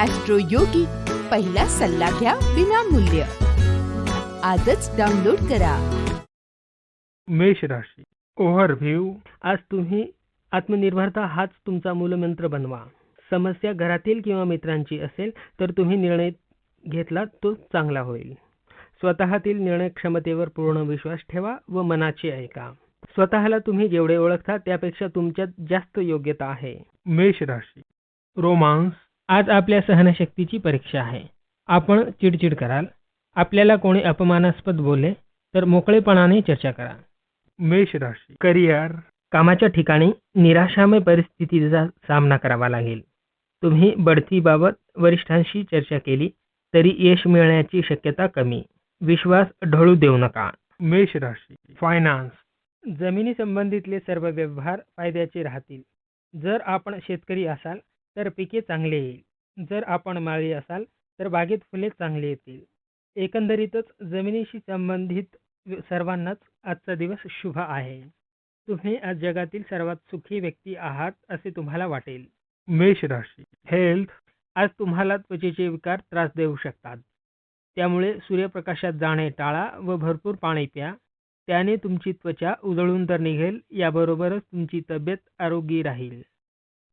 Austro योगी पहिला सल्ला घ्या विनामूल्य. आजच डाउनलोड करा. मेष राशी ओव्हरव्ह्यू आज तुम्ही आत्मनिर्भरता हाच तुमचा मूलमंत्र बनवा. समस्या घरातील किंवा मित्रांची असेल तर तुम्ही निर्णय घेतला तो चांगला होईल. स्वतःतील निर्णय क्षमतेवर पूर्ण विश्वास ठेवा व मनाची ऐका. स्वतःला तुम्ही जेवढे ओळखता त्यापेक्षा तुमच्यात जास्त योग्यता आहे. मेष राशी रोमांस आज आपल्या सहनशक्तीची परीक्षा आहे. आपण चिडचिड कराल. आपल्याला कोणी अपमानास्पद बोलले तर मोकळेपणाने चर्चा करा. मेष राशी करिअर. कामाच्या ठिकाणी निराशामय परिस्थितीचा सामना करावा लागेल. तुम्ही बढतीबाबत वरिष्ठांशी चर्चा केली तरी यश मिळण्याची शक्यता कमी. विश्वास ढळू देऊ नका. मेष राशी फायनान्स जमिनी संबंधितले सर्व व्यवहार फायद्याचे राहतील. जर आपण शेतकरी असाल तर पिके चांगले येईल. जर आपण माळी असाल तर बागेत फुले चांगली येतील. एकंदरीतच जमिनीशी संबंधित सर्वांनाच आजचा दिवस शुभ आहे. तुम्ही आज जगातील सर्वात सुखी व्यक्ती आहात असे तुम्हाला वाटेल. मेष राशी हेल्थ आज तुम्हाला त्वचेचे विकार त्रास देऊ शकतात. त्यामुळे सूर्यप्रकाशात जाणे टाळा व भरपूर पाणी प्या. त्याने तुमची त्वचा उजळून तर निघेल याबरोबरच तुमची तब्येत आरोग्य राहील.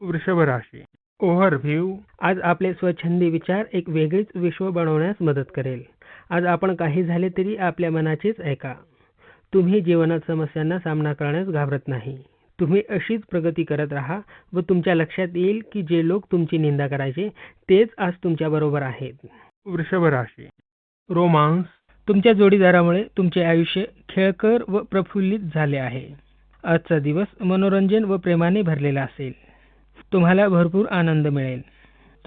वृषभ राशी ओव्हरव्ह्यू. आज आपले स्वच्छंदी विचार एक वेगळीच विश्व बनवण्यास मदत करेल. आज आपण काही झाले तरी आपल्या मनाचेच ऐका. तुम्ही जीवनात समस्यांना सामना करण्यास घाबरत नाही. तुम्ही अशीच प्रगती करत राहा व तुमच्या लक्षात येईल की जे लोक तुमची निंदा करायचे तेच आज तुमच्या बरोबर आहेत. वृषभ राशी. रोमांस. तुमच्या जोडीदारामुळे तुमचे आयुष्य खेळकर व प्रफुल्लित झाले आहे. आजचा दिवस मनोरंजन व प्रेमाने भरलेला असेल. तुम्हाला भरपूर आनंद मिळेल.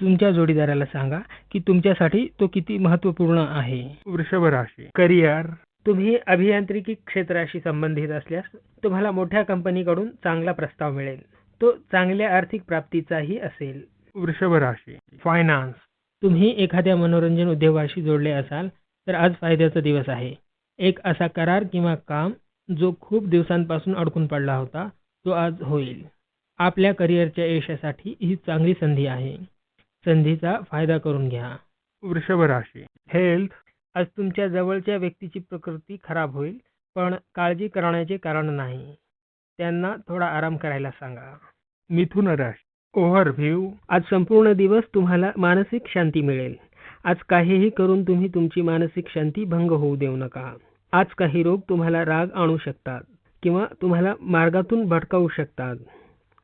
तुमच्या जोडीदाराला सांगा की तुमच्यासाठी तो किती महत्त्वपूर्ण आहे. वृषभ राशी. करिअर. तुम्ही अभियांत्रिकी क्षेत्राशी संबंधित असल्यास तुम्हाला मोठ्या कंपनीकडून चांगला प्रस्ताव मिळेल. तो चांगल्या आर्थिक प्राप्तीचाही असेल. वृषभ राशी. फायनान्स तुम्ही एखाद्या मनोरंजन उद्योगाशी जोडले असाल तर आज फायद्याचा दिवस आहे. एक असा करार किंवा काम जो खूप दिवसांपासून अडकून पडला होता तो आज होईल. आपल्या करिअरच्या यशासाठी ही चांगली संधी आहे. संधीचा फायदा करून घ्या. वृषभ राशी. हेल्थ आज तुमच्या जवळच्या व्यक्तीची प्रकृती खराब होईल पण काळजी करण्याचे कारण नाही. त्यांना थोडा आराम करायला सांगा. मिथुन राशी. ओव्हरव्ह्यू आज संपूर्ण दिवस तुम्हाला मानसिक शांती मिळेल. आज काहीही करून तुम्ही तुमची मानसिक शांती भंग होऊ देऊ नका. आज काही रोग तुम्हाला राग आणू शकतात किंवा तुम्हाला मार्गातून भटकावू शकतात.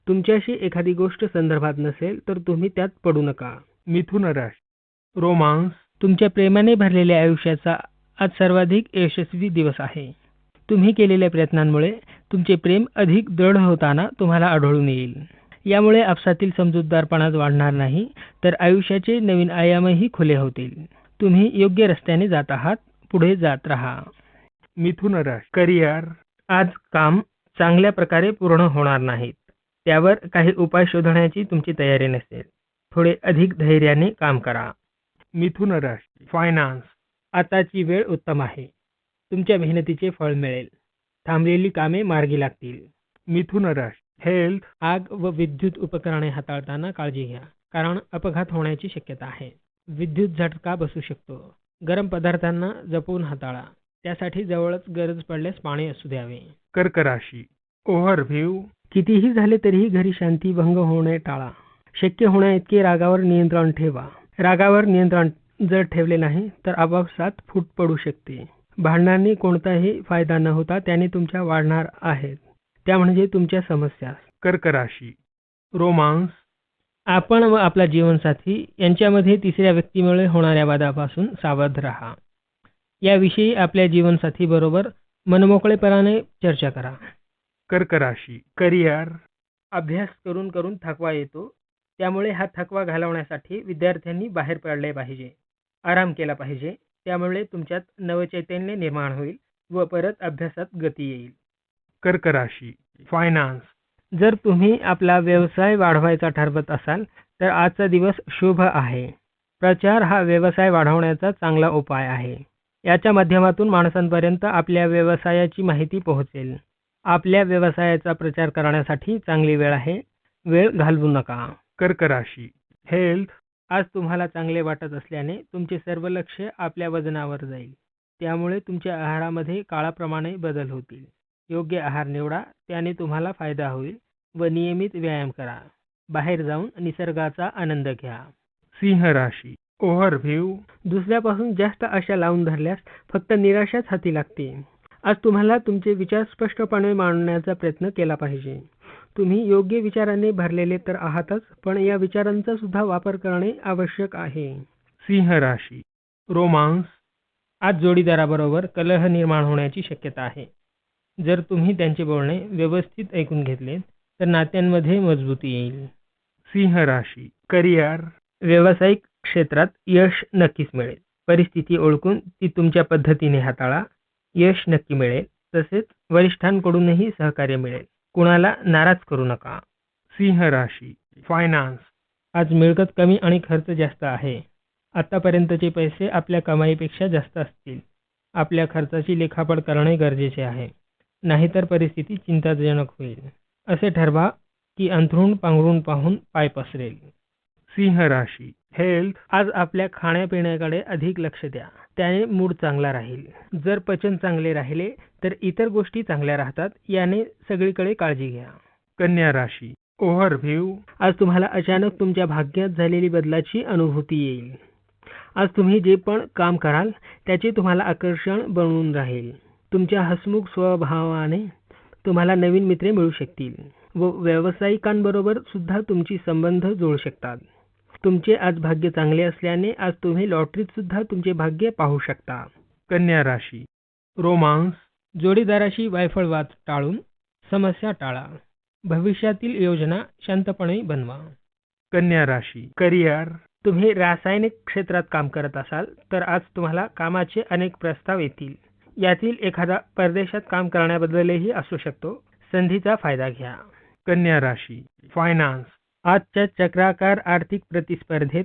तुमच्याशी एखादी गोष्ट संदर्भात नसेल तर तुम्ही त्यात पडू नका. मिथुन राशी रोमांस. तुमच्या प्रेमाने भरलेल्या आयुष्याचा आज सर्वाधिक यशस्वी दिवस आहे. तुम्ही केलेल्या प्रयत्नांमुळे तुमचे प्रेम अधिक दृढ होताना तुम्हाला आढळून येईल. यामुळे आपसातील समजूतदारपणाच वाढणार नाही तर आयुष्याचे नवीन आयामही खुले होतील. तुम्ही योग्य रस्त्याने जात आहात पुढे जात राहा. मिथुन राश करिअर. आज काम चांगल्या प्रकारे पूर्ण होणार नाहीत. त्यावर काही उपाय शोधण्याची तुमची तयारी नसेल. थोडे अधिक धैर्याने काम करा. मिथुन राशी फायनान्स आताची वेळ उत्तम आहे. तुमच्या मेहनतीचे फळ मिळेल. थांबलेली कामे मार्गी लागतील. मिथुन राशी हेल्थ आग व विद्युत उपकरणे हाताळताना काळजी घ्या. कारण अपघात होण्याची शक्यता आहे. विद्युत झटका बसू शकतो. गरम पदार्थांना जपून हाताळा. त्यासाठी जवळच गरज पडल्यास पाणी असू द्यावे. कर्क राशी ओव्हरव्ह्यू कितीही झाले तरीही घरी शांती भंग होणे टाळा. शक्य होण्या इतके रागावर नियंत्रण ठेवा. रागावर नियंत्रण जर ठेवले नाही तर आपापसात फूट पडू शकते. भांडणांनी कोणताही फायदा न होता त्याने तुमच्या वाढणार आहेत. त्या म्हणजे तुमच्या समस्या. कर्क राशी रोमांस. आपण व आपला जीवनसाथी यांच्यामध्ये तिसऱ्या व्यक्तीमुळे होणाऱ्या वादापासून सावध राहा. याविषयी आपल्या जीवनसाथी बरोबर मनमोकळेपणाने चर्चा करा. कर्क राशी करिअर. अभ्यास करून करून थकवा येतो. त्यामुळे हा थकवा घालवण्यासाठी विद्यार्थ्यांनी बाहेर पडले पाहिजे. आराम केला पाहिजे. त्यामुळे तुमच्यात नवचैतन्य निर्माण होईल व परत अभ्यासात गती येईल. कर्क राशी फायनान्स जर तुम्ही आपला व्यवसाय वाढवायचा ठरवत असाल तर आजचा दिवस शुभ आहे. प्रचार हा व्यवसाय वाढवण्याचा चांगला उपाय आहे. याच्या माध्यमातून माणसांपर्यंत आपल्या व्यवसायाची माहिती पोहोचेल. आपल्या व्यवसायाचा प्रचार करण्यासाठी चांगली वेळ आहे. वेळ घालवू नका. कर्क राशी हेल्थ आज तुम्हाला चांगले वाटत असल्याने तुमचे सर्व लक्ष आपल्या वजनावर जाईल. त्यामुळे तुमच्या आहारामध्ये काळाप्रमाणे बदल होतील. योग्य आहार निवडा त्याने तुम्हाला फायदा होईल व नियमित व्यायाम करा. बाहेर जाऊन निसर्गाचा आनंद घ्या. सिंह राशी ओव्हरव्ह्यू दुसऱ्यापासून जास्त आशा लावून धरल्यास फक्त निराशाच हाती लागते आज तुम्हाला तुमचे विचार स्पष्टपणे मांडण्याचा प्रयत्न केला पाहिजे. तुम्ही योग्य विचाराने भरलेले तर आहातच पण या विचारांचा सुद्धा वापर करणे आवश्यक आहे. सिंह राशी रोमांस आज जोडीदाराबरोबर कलह निर्माण होण्याची शक्यता आहे. जर तुम्ही त्यांचे बोलणे व्यवस्थित ऐकून घेतले तर नात्यांमध्ये मजबूती येईल. सिंह राशी करिअर व्यावसायिक क्षेत्रात यश नक्कीच मिळेल. परिस्थिती ओळखून ती तुमच्या पद्धतीने हाताळा. यश नक्की मिळेल. तसेच वरिष्ठांकडूनही सहकार्य मिळेल. कुणाला नाराज करू नका. सिंह राशी. फायनान्स आज मिळकत कमी आणि खर्च जास्त आहे. आतापर्यंतचे पैसे आपल्या कमाईपेक्षा जास्त असतील. आपल्या खर्चाची लेखापड करणे गरजेचे आहे. नाहीतर परिस्थिती चिंताजनक होईल. असे ठरवा की अंथरूण पांघरून पाहून पाय पसरेल. सिंह राशी. हेल्थ आज आपल्या खाण्यापिण्याकडे अधिक लक्ष द्या. त्याने मूड चांगला राहील. जर पचन चांगले राहिले तर इतर गोष्टी चांगल्या राहतात याने सगळीकडे काळजी घ्या. कन्या राशी ओव्हरव्ह्यू. आज तुम्हाला अचानक तुमच्या भाग्यात झालेली बदलाची अनुभूती येईल. आज तुम्ही जे पण काम कराल त्याचे तुम्हाला आकर्षण बनवून राहील. तुमच्या हसमुख स्वभावाने तुम्हाला नवीन मित्रे मिळू शकतील व व्यावसायिकांबरोबर सुद्धा तुमची संबंध जुळू शकतात. तुमचे आज भाग्य चांगले असल्याने आज तुम्ही लॉटरीत सुद्धा तुमचे भाग्य पाहू शकता. कन्या राशी. रोमांस. जोडीदाराशी वायफळवाद टाळून समस्या टाळा. भविष्यातील योजना शांतपणे बनवा. कन्या राशी. करिअर. तुम्ही रासायनिक क्षेत्रात काम करत असाल तर आज तुम्हाला कामाचे अनेक प्रस्ताव येतील. यातील एखादा परदेशात काम करण्याबद्दलही असू शकतो. संधीचा फायदा घ्या. कन्या राशी. फायनान्स. आजच्या चक्राकार आर्थिक प्रतिस्पर्धेत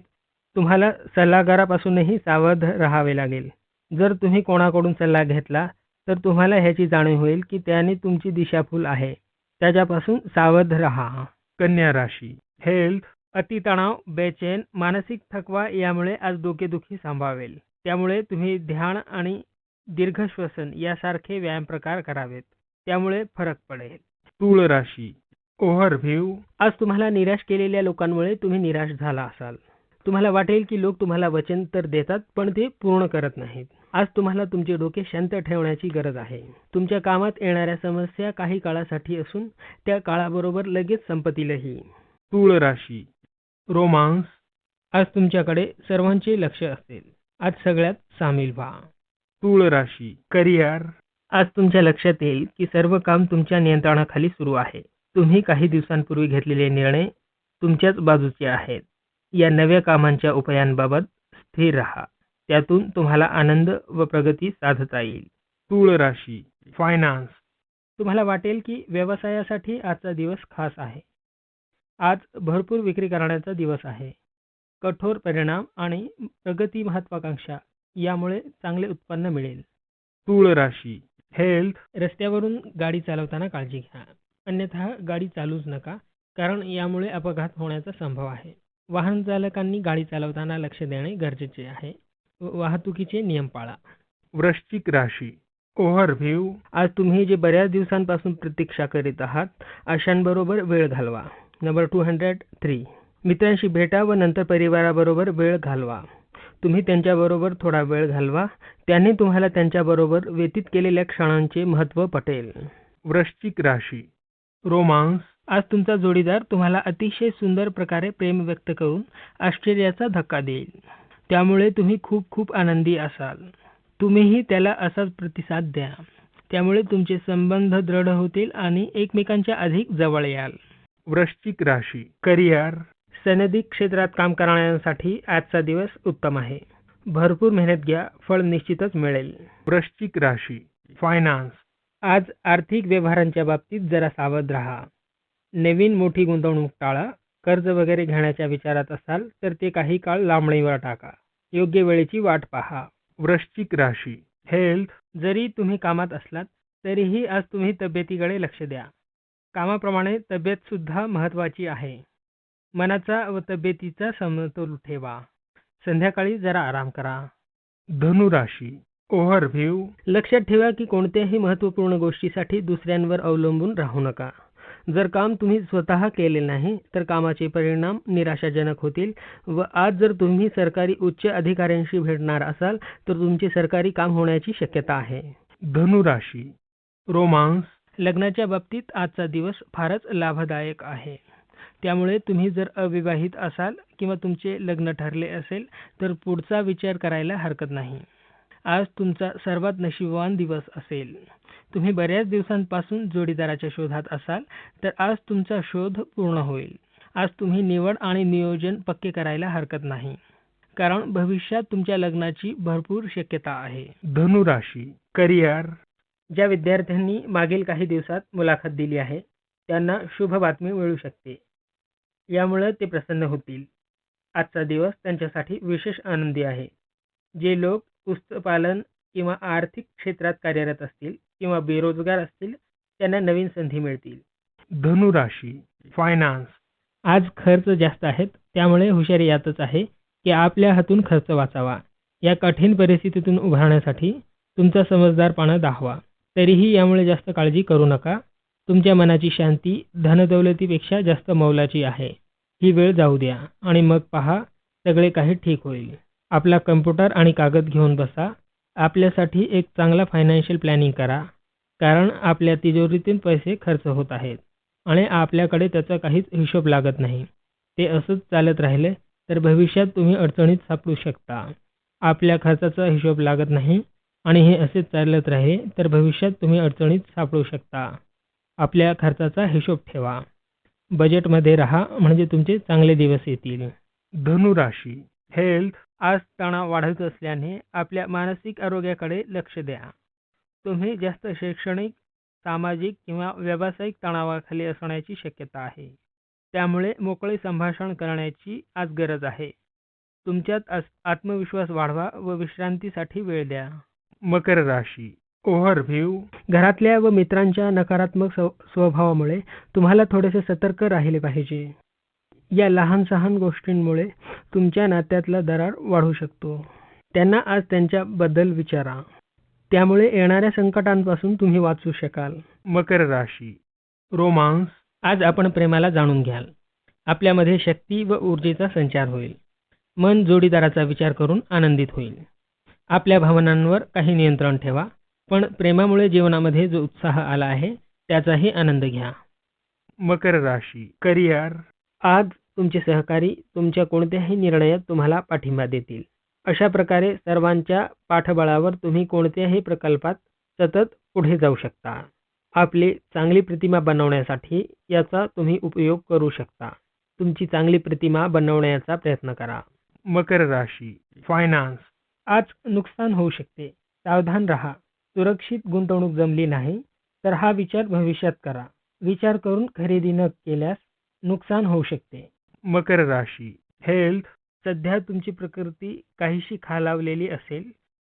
तुम्हाला सल्लागारापासूनही सावध राहावे लागेल. जर तुम्ही कोणाकडून सल्ला घेतला तर तुम्हाला ह्याची जाणीव होईल की त्याने तुमची दिशाभूल आहे. त्याच्यापासून सावध राहा. कन्या राशी. हेल्थ अतितणाव बेचैन मानसिक थकवा यामुळे आज डोकेदुखी संभावेल. त्यामुळे तुम्ही ध्यान आणि दीर्घ श्वसन यासारखे व्यायाम प्रकार करावेत. त्यामुळे फरक पडेल. तूळ राशी. ओव्हरव्ह्यू. आज तुम्हाला निराश केलेल्या लोकांमुळे तुम्ही निराश झाला असाल. तुम्हाला वाटेल की लोक तुम्हाला वचन तर देतात पण ते पूर्ण करत नाहीत. आज तुम्हाला तुमचे डोके शांत ठेवण्याची गरज आहे. तुमच्या कामात येणाऱ्या समस्या काही काळासाठी असून त्या काळाबरोबर लगेच संपतीलही. तूळ राशी. रोमांस. आज तुमच्याकडे सर्वांचे लक्ष असेल. आज सगळ्यात सामील व्हा. तूळ राशी. करिअर. आज तुमच्या लक्षात येईल की सर्व काम तुमच्या नियंत्रणाखाली सुरू आहे. तुम्ही काही दिवसांपूर्वी घेतलेले निर्णय तुमच्याच बाजूचे आहेत. या नव्या कामांच्या उपायांबाबत स्थिर राहा. त्यातून तुम्हाला आनंद व प्रगती साधता येईल. तूळ राशी फायनान्स तुम्हाला वाटेल की व्यवसायासाठी आजचा दिवस खास आहे. आज भरपूर विक्री करण्याचा दिवस आहे. कठोर परिणाम आणि प्रगती महत्वाकांक्षा यामुळे चांगले उत्पन्न मिळेल. तूळ राशी हेल्थ रस्त्यावरून गाडी चालवताना काळजी घ्या. अन्यथा गाडी चालूच नका कारण यामुळे अपघात होण्याचा संभव आहे. वाहन चालकांनी गाडी चालवताना लक्ष देणे गरजेचे आहे. वाहतुकीचे नियम पाळा. वृश्चिक राशी ओव्हरव्ह्यू आज तुम्ही जे बऱ्याच दिवसांपासून प्रतीक्षा करीत आहात अशांबरोबर वेळ घालवा. नंबर टू हंड्रेड थ्री मित्रांशी भेटा व नंतर परिवाराबरोबर वेळ घालवा. तुम्ही त्यांच्याबरोबर थोडा वेळ घालवा. त्याने तुम्हाला त्यांच्याबरोबर व्यतीत केलेल्या क्षणांचे महत्त्व पटेल. वृश्चिक राशी रोमांस. आज तुमचा जोडीदार तुम्हाला अतिशय सुंदर प्रकारे प्रेम व्यक्त करून आश्चर्याचा धक्का देईल. त्यामुळे तुम्ही खूप खूप आनंदी असाल. तुम्हीही त्याला असाच प्रतिसाद द्या. त्यामुळे तुमचे संबंध दृढ होतील आणि एकमेकांच्या अधिक जवळ याल. वृश्चिक राशी. करिअर. सनदी क्षेत्रात काम करणाऱ्यांसाठी आजचा दिवस उत्तम आहे. भरपूर मेहनत घ्या फळ निश्चितच मिळेल. वृश्चिक राशी. फायनान्स आज आर्थिक व्यवहारांच्या बाबतीत जरा सावध राहा. नवीन मोठी गुंतवणूक टाळा. कर्ज वगैरे घेण्याच्या विचारात असाल तर ते काही काळ लांबणीवर टाका. योग्य वेळेची वाट पहा. वृश्चिक राशी. हेल्थ जरी तुम्ही कामात असलात तरीही आज तुम्ही तब्येतीकडे लक्ष द्या. कामाप्रमाणे तब्येत सुद्धा महत्त्वाची आहे. मनाचा व तब्येतीचा समतोल ठेवा. संध्याकाळी जरा आराम करा. धनुराशी ओव्हरव्ह्यू. लक्षात ठेवा की कोणत्याही महत्त्वपूर्ण गोष्टीसाठी दुसऱ्यांवर अवलंबून राहू नका. जर काम तुम्ही स्वतः केले नाही तर कामाचे परिणाम निराशाजनक होतील व आज जर तुम्ही सरकारी उच्च अधिकाऱ्यांशी भेटणार असाल तर तुमचे सरकारी काम होण्याची शक्यता आहे. धनुराशी. रोमांस. लग्नाच्या बाबतीत आजचा दिवस फारच लाभदायक आहे. त्यामुळे तुम्ही जर अविवाहित असाल किंवा तुमचे लग्न ठरले असेल तर पुढचा विचार करायला हरकत नाही. आज तुमचा सर्वात नशीबवान दिवस असेल. तुम्ही बऱ्याच दिवसांपासून जोडीदाराच्या शोधात असाल तर आज तुमचा शोध पूर्ण होईल. आज तुम्ही निवड आणि नियोजन पक्के करायला हरकत नाही. कारण भविष्यात तुमच्या लग्नाची भरपूर शक्यता आहे. धनुराशी करिअर. ज्या विद्यार्थ्यांनी मागील काही दिवसात मुलाखत दिली आहे त्यांना शुभ बातमी मिळू शकते. यामुळे ते प्रसन्न होतील. आजचा दिवस त्यांच्यासाठी विशेष आनंदी आहे. जे लोक पुस्तपालन किंवा आर्थिक क्षेत्रात कार्यरत असतील किंवा बेरोजगार असतील त्यांना नवीन संधी मिळतील. धनुराशी फायनान्स आज खर्च जास्त आहेत त्यामुळे हुशारी यातच आहे की आपल्या हातून खर्च वाचावा. या कठीण परिस्थितीतून उभारण्यासाठी तुमचा समजदारपणा दाखवा. तरीही यामुळे जास्त काळजी करू नका. तुमच्या मनाची शांती धनदौलतीपेक्षा जास्त मौलाची आहे. ही वेळ जाऊ द्या आणि मग पहा सगळे काही ठीक होईल. आपला कम्प्युटर आणि कागद घेऊन बसा. आपल्यासाठी एक चांगला फायनान्शियल प्लॅनिंग करा. कारण आपल्या तिजोरीतून पैसे खर्च होत आहेत. आणि आपल्याकडे त्याचा काहीच हिशोब लागत नाही. ते असंच चालत राहिले तर भविष्यात तुम्ही अडचणीत सापडू शकता. आपल्या खर्चाचा हिशोब लागत नाही. आणि हे असेच चालत राहिले तर भविष्यात तुम्ही अडचणीत सापडू शकता. आपल्या खर्चाचा हिशोब ठेवा. बजेटमध्ये राहा म्हणजे तुमचे चांगले दिवस येतील. धनुराशी हेल्थ आज तणाव वाढत असल्याने आपल्या मानसिक आरोग्याकडे लक्ष द्या. तुम्ही जास्त शैक्षणिक सामाजिक किंवा व्यावसायिक तणावाखाली असण्याची शक्यता आहे. त्यामुळे मोकळे संभाषण करण्याची आज गरज आहे. तुमच्यात आत्मविश्वास वाढवा व विश्रांतीसाठी वेळ द्या. मकर राशी. ओव्हरव्ह्यू. घरातल्या व मित्रांच्या नकारात्मक स्व- स्वभावामुळे तुम्हाला थोडेसे सतर्क राहिले पाहिजे. या लहान सहान गोष्टींमुळे तुमच्या नात्यातला दरार वाढू शकतो. त्यांना आज त्यांच्याबद्दल विचारा. त्यामुळे येणाऱ्या संकटांपासून तुम्ही वाचू शकाल. मकर राशी. रोमांस. आज आपण प्रेमाला जाणून घ्याल. आपल्यामध्ये शक्ती व ऊर्जेचा संचार होईल. मन जोडीदाराचा विचार करून आनंदित होईल. आपल्या भावनांवर काही नियंत्रण ठेवा पण प्रेमामुळे जीवनामध्ये जो उत्साह आला आहे त्याचाही आनंद घ्या. मकर राशी. करिअर. आज तुमचे सहकारी तुमच्या कोणत्याही निर्णयात तुम्हाला पाठिंबा देतील. अशा प्रकारे सर्वांच्या पाठबळावर तुम्ही कोणत्याही प्रकल्पात सतत पुढे जाऊ शकता. आपली चांगली प्रतिमा बनवण्यासाठी याचा तुम्ही उपयोग करू शकता. तुमची चांगली प्रतिमा बनवण्याचा प्रयत्न करा. मकर राशी फायनान्स आज नुकसान होऊ शकते. सावधान राहा. सुरक्षित गुंतवणूक जमली नाही तर हा विचार भविष्यात करा. विचार करून खरेदी न केल्यास नुकसान होऊ शकते. मकर राशी. हेल्थ सध्या तुमची प्रकृती काहीशी खालावलेली असेल.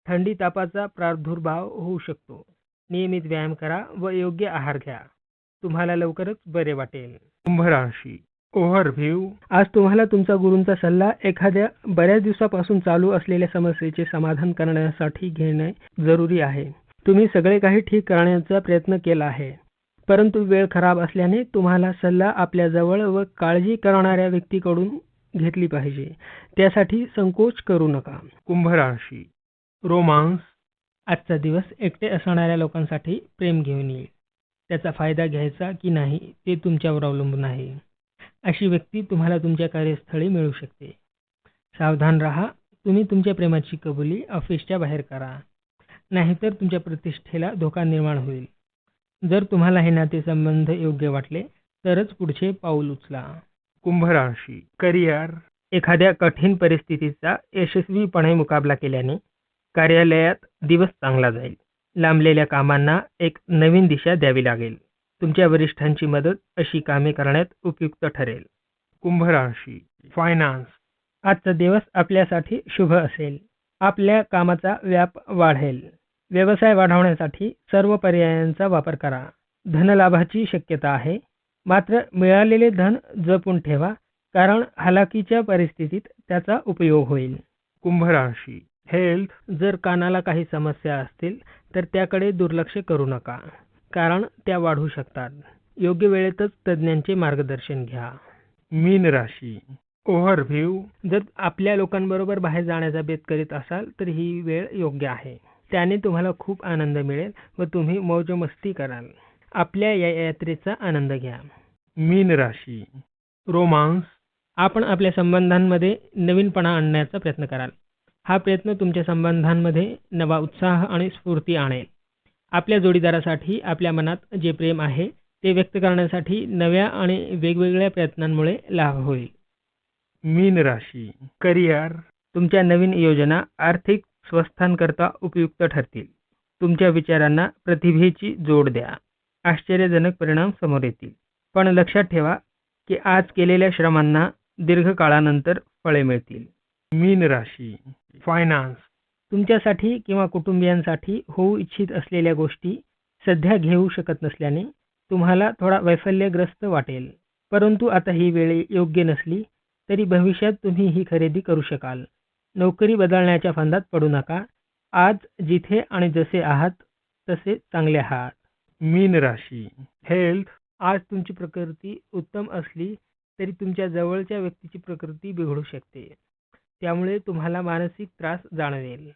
थंडी तापाचा प्रादुर्भाव होऊ शकतो. नियमित व्यायाम करा व योग्य आहार घ्या. तुम्हाला लवकरच बरे वाटेल. कुंभ राशी. ओव्हरव्ह्यू आज तुम्हाला तुमचा गुरूंचा सल्ला एखाद्या बऱ्याच दिवसापासून चालू असलेल्या समस्येचे समाधान करण्यासाठी घेणे जरुरी आहे. तुम्ही सगळे काही ठीक करण्याचा प्रयत्न केला आहे. परंतु वेळ खराब असल्याने तुम्हाला सल्ला आपल्या जवळ व काळजी करणाऱ्या व्यक्तीकडून घेतली पाहिजे. त्यासाठी संकोच करू नका. कुंभ राशी. रोमांस. आजचा दिवस एकटे असणाऱ्या लोकांसाठी प्रेम घेऊन येईल. त्याचा फायदा घ्यायचा की नाही ते तुमच्यावर अवलंबून आहे. अशी व्यक्ती तुम्हाला तुमच्या कार्यस्थळी मिळू शकते. सावधान राहा. तुम्ही तुमच्या प्रेमाची कबुली ऑफिसच्या बाहेर करा. नाहीतर तुमच्या प्रतिष्ठेला धोका निर्माण होईल. जर तुम्हाला हे नातेसंबंध योग्य वाटले तरच पुढचे पाऊल उचला. कुंभ राशी करिअर. एखाद्या कठीण परिस्थितीचा यशस्वीपणे मुकाबला केल्याने कार्यालयात दिवस चांगला जाईल. लांबलेल्या कामांना एक नवीन दिशा द्यावी लागेल. तुमच्या वरिष्ठांची मदत अशी कामे करण्यात उपयुक्त ठरेल. कुंभ राशी फायनान्स आजचा दिवस आपल्यासाठी शुभ असेल. आपल्या कामाचा व्याप वाढेल. व्यवसाय वाढवण्यासाठी सर्व पर्यायांचा वापर करा. धनलाभाची शक्यता आहे. मात्र मिळालेले धन जपून ठेवा कारण हलाखीच्या परिस्थितीत त्याचा उपयोग होईल. कुंभ राशी. हेल्थ जर कानाला काही समस्या असतील तर त्याकडे दुर्लक्ष करू नका कारण त्या वाढू शकतात. योग्य वेळेतच तज्ज्ञांचे मार्गदर्शन घ्या. मीन राशी. ओव्हरव्ह्यू. जर आपल्या लोकांबरोबर बाहेर जाण्याचा बेत करीत असाल तर ही वेळ योग्य आहे. त्याने तुम्हाला खूप आनंद मिळेल व तुम्ही मौजमस्ती कराल. आपल्या या यात्रेचा आनंद घ्या. मीन राशी. रोमांस. आपण आपल्या संबंधांमध्ये नवीनपणा आणण्याचा प्रयत्न कराल. हा प्रयत्न तुमच्या संबंधांमध्ये नवा उत्साह आणि स्फूर्ती आणेल. आपल्या जोडीदारासाठी आपल्या मनात जे प्रेम आहे ते व्यक्त करण्यासाठी नव्या आणि वेगवेगळ्या प्रयत्नांमुळे लाभ होईल. मीन राशी. करिअर. तुमच्या नवीन योजना आर्थिक स्वस्थांकरता उपयुक्त ठरतील. तुमच्या विचारांना प्रतिभेची जोड द्या. आश्चर्यजनक परिणाम समोर येतील. पण लक्षात ठेवा की आज केलेल्या श्रमांना दीर्घकाळानंतर फळे मिळतील. मीन राशी फायनान्स तुमच्यासाठी किंवा कुटुंबियांसाठी होऊ इच्छित असलेल्या गोष्टी सध्या घेऊ शकत नसल्याने तुम्हाला थोडा वैफल्यग्रस्त वाटेल. परंतु आता ही वेळ योग्य नसली तरी भविष्यात तुम्ही ही खरेदी करू शकाल. नोकरी बदलण्याच्या फंदात पडू नका. आज जिथे आणि जसे आहात तसे चांगले आहात. मीन राशी. हेल्थ आज तुमची प्रकृती उत्तम असली तरी तुमच्या जवळच्या व्यक्तीची प्रकृती बिघडू शकते. त्यामुळे तुम्हाला मानसिक त्रास जाणवेल.